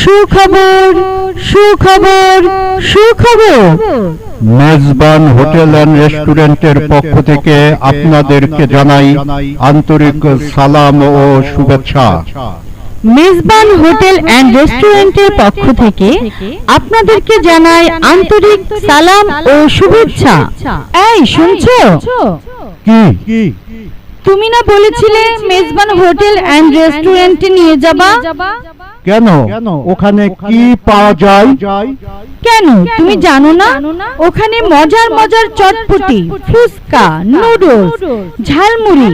সুখবর সুখবর সুখবর। মেজবান হোটেল অ্যান্ড রেস্টুরেন্টের পক্ষ থেকে আপনাদেরকে জানাই আন্তরিক সালাম ও শুভেচ্ছা। মেজবান হোটেল অ্যান্ড রেস্টুরেন্টের পক্ষ থেকে আপনাদেরকে জানাই আন্তরিক সালাম ও শুভেচ্ছা। এই শুনছো? কি? তুমি না বলেছিলে মেজবান হোটেল অ্যান্ড রেস্টুরেন্টে নিয়ে যাবা? কেন? ওখানে কি পাওয়া যায়? কেন? তুমি জানো না? ওখানে মজার মজার চটপটি ফুচকা নুডলস ঝালমুড়ি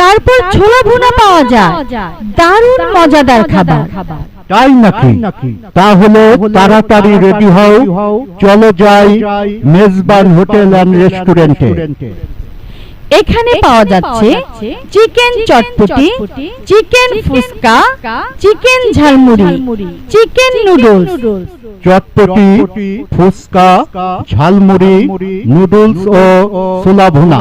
তারপর ছোলা ভুনা পাওয়া যায়। দারুণ মজাদার খাবার। তাই নাকি? তাহলে তাড়াতাড়ি রেডি হও। চলো যাই মেজবান হোটেল অ্যান্ড রেস্টুরেন্টে এখানে পাওয়া যাচ্ছে chicken chotpoti chicken fuchka chicken jhalmuri chicken noodles. Chotpoti fuchka jhalmuri noodles ও ছোলা ভুনা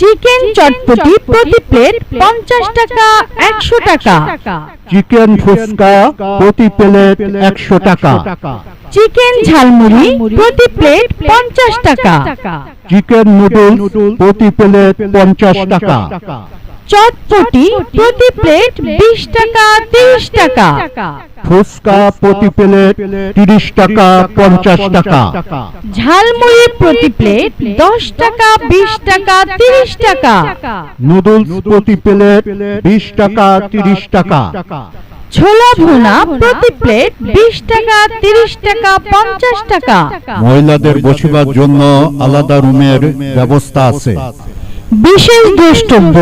চিকেন চটপটি প্রতি প্লেট পঞ্চাশ টাকা একশো টাকা। চিকেন ফুচকা প্রতি প্লেট একশো টাকা। চিকেন ঝালমুড়ি প্রতি প্লেট পঞ্চাশ টাকা। চিকেন নুডলস প্রতি প্লেট পঞ্চাশ টাকা। চটপটি প্রতি প্লেট বিশ টাকা তিরিশ টাকা। ফুচকা প্রতি প্লেট তিরিশ টাকা পঞ্চাশ টাকা। ঝালমুড়ি প্রতি প্লেট দশ টাকা বিশ টাকা তিরিশ টাকা। নুডলস প্রতি প্লেট বিশ টাকা তিরিশ টাকা। ছোলা ভুনা প্রতি প্লেট বিশ টাকা তিরিশ টাকা পঞ্চাশ টাকা। মহিলাদের বসিবার জন্য আলাদা রুমের ব্যবস্থা আছে। বিশেষ দ্রষ্টব্য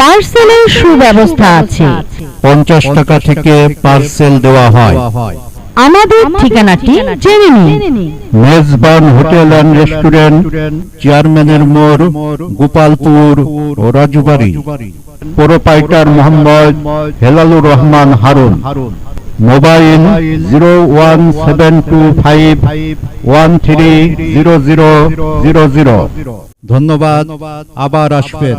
পার্সেলের সুব্যবস্থা আছে। পঞ্চাশ টাকা থেকে পার্সেল দেওয়া হয়। আমাদের ঠিকানাটি জেনে নিন। মেজবান হোটেল অ্যান্ড রেস্টুরেন্ট চেয়ারম্যানের মোড় গোপালপুর ও Rajbari. Proprietor Mohammad Helalur Rahman Harun mobile zero one seven two five one three zero zero zero zero ধন্যবাদ, আবার আসবেন।